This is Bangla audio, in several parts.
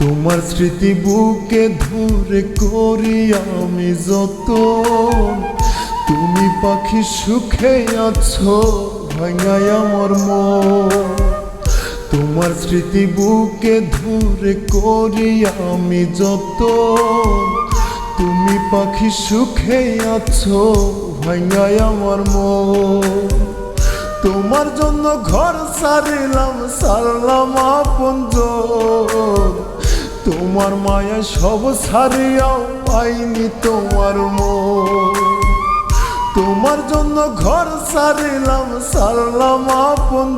তোমার স্মৃতি বুকে ধরে করি আমি যত তুমি পাখি সুখে আছো ভাঙাই আমার মন। তোমার স্মৃতি বুকে ধরে করি আমি যত তুমি পাখি সুখে আছো ভাঙাই আমার মন। তোমার জন্য ঘর সারিলাম, সারলাম আপন তোমার মায়া সব সারিয়াও পাইনি তোমার মন তোমার জন্য ঘর সারিলাম, সারলাম আপন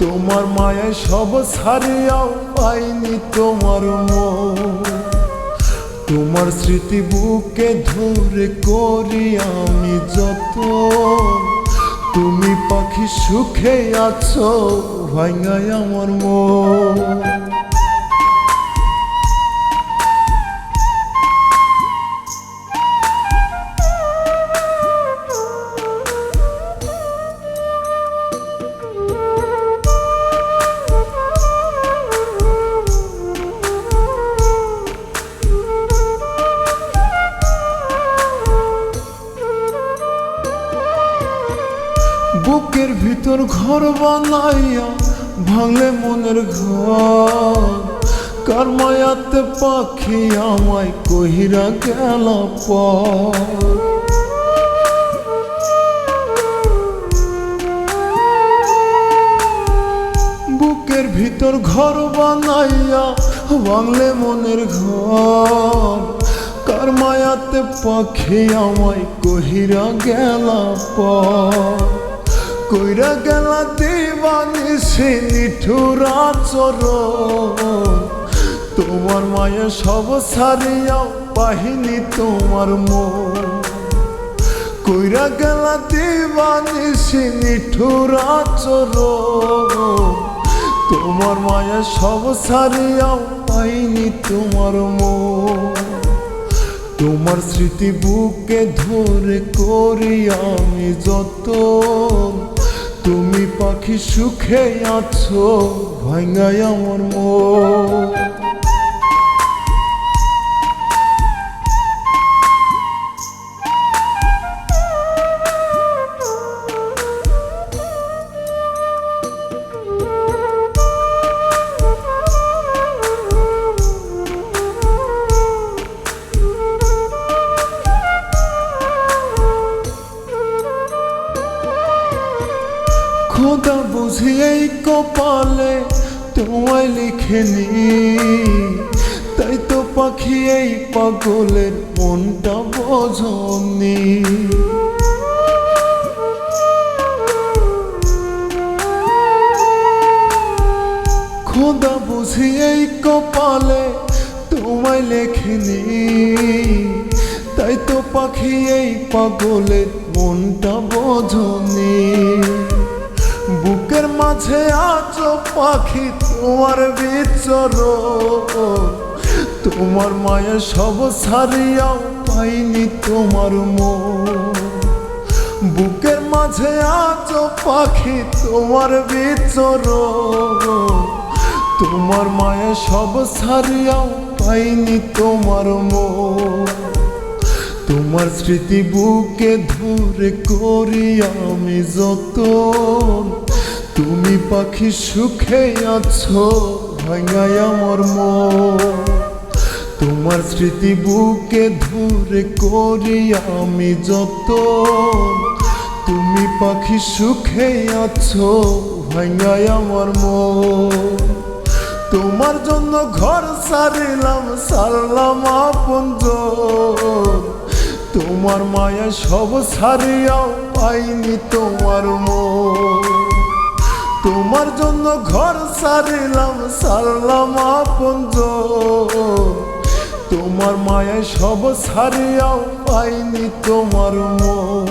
তোমার মায়া সব সারিয়াও পাইনি তোমার মন তোমার স্মৃতি বুকে ধরে করি আমি যত। তুমি পাখি সুখে আছো, ভাঙায় আমার মন বুকের ভিতর ঘর বানাইয়া ভাঙলে মনের ঘর। কার মায়াতে পাখি আমায় কহিরা গেল বুকের ভিতর ঘর বানাইয়া বাংলে মনের ঘর। কার মায়াতে পাখি আমায় কহিরা গেলা পর কইরা গেলা দিবানি নিঠুরা চর তোমার মায়া সব সারিয়া বাহিনী তোমার মন। কইরা গেলা দিবানি নিঠুরা চর তোমার মায়া সব সারিয়া পাইনি তোমার মন। তোমার স্মৃতি বুকে ধরে করি আমি যত পাখি সুখে আছো ভাঙ্গায় আমার মন। খোদা বুঝি এই কপালে তোমায় লিখেনি। তাই তো পাখি এই পাগলের মনটা বোঝনি। খোদা বুঝি এই কপালে তোমায় লেখেনি। তাই তো পাখি এই পাগলের মনটা বোঝনি। বুকের মাঝে আছো পাখি, তোমার বিচর। তোমার মায়া সব সারিয়াও পাইনি তোমার মন। বুকের মাঝে আছো পাখি, তোমার বিচর। তোমার মায়া সব সারিয়াও পাইনি তোমার মন। তোমার স্মৃতি বুকে ধরে করি আমি যত তুমি পাখি সুখে আছো, ভাঙায় আমার মন। তোমার স্মৃতি বুকে ধরে করি আমি যত তুমি পাখি সুখে আছো, ভাঙায় আমার মন। তোমার জন্য ঘর সারিলাম, সারলাম আপন তোমার মায়া সব সারিয়াও পাইনি তোমার মন তোমার জন্য ঘর সারিলাম, সারলাম আপন তোমার মায়া সব সারিয়াও পাইনি তোমার মন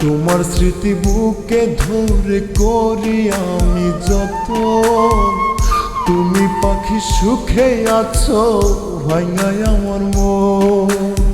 তোমার স্মৃতি বুকে ধরে করি আমি যত। তুমি পাখি সুখে আছো, ভাঙায় আমার মন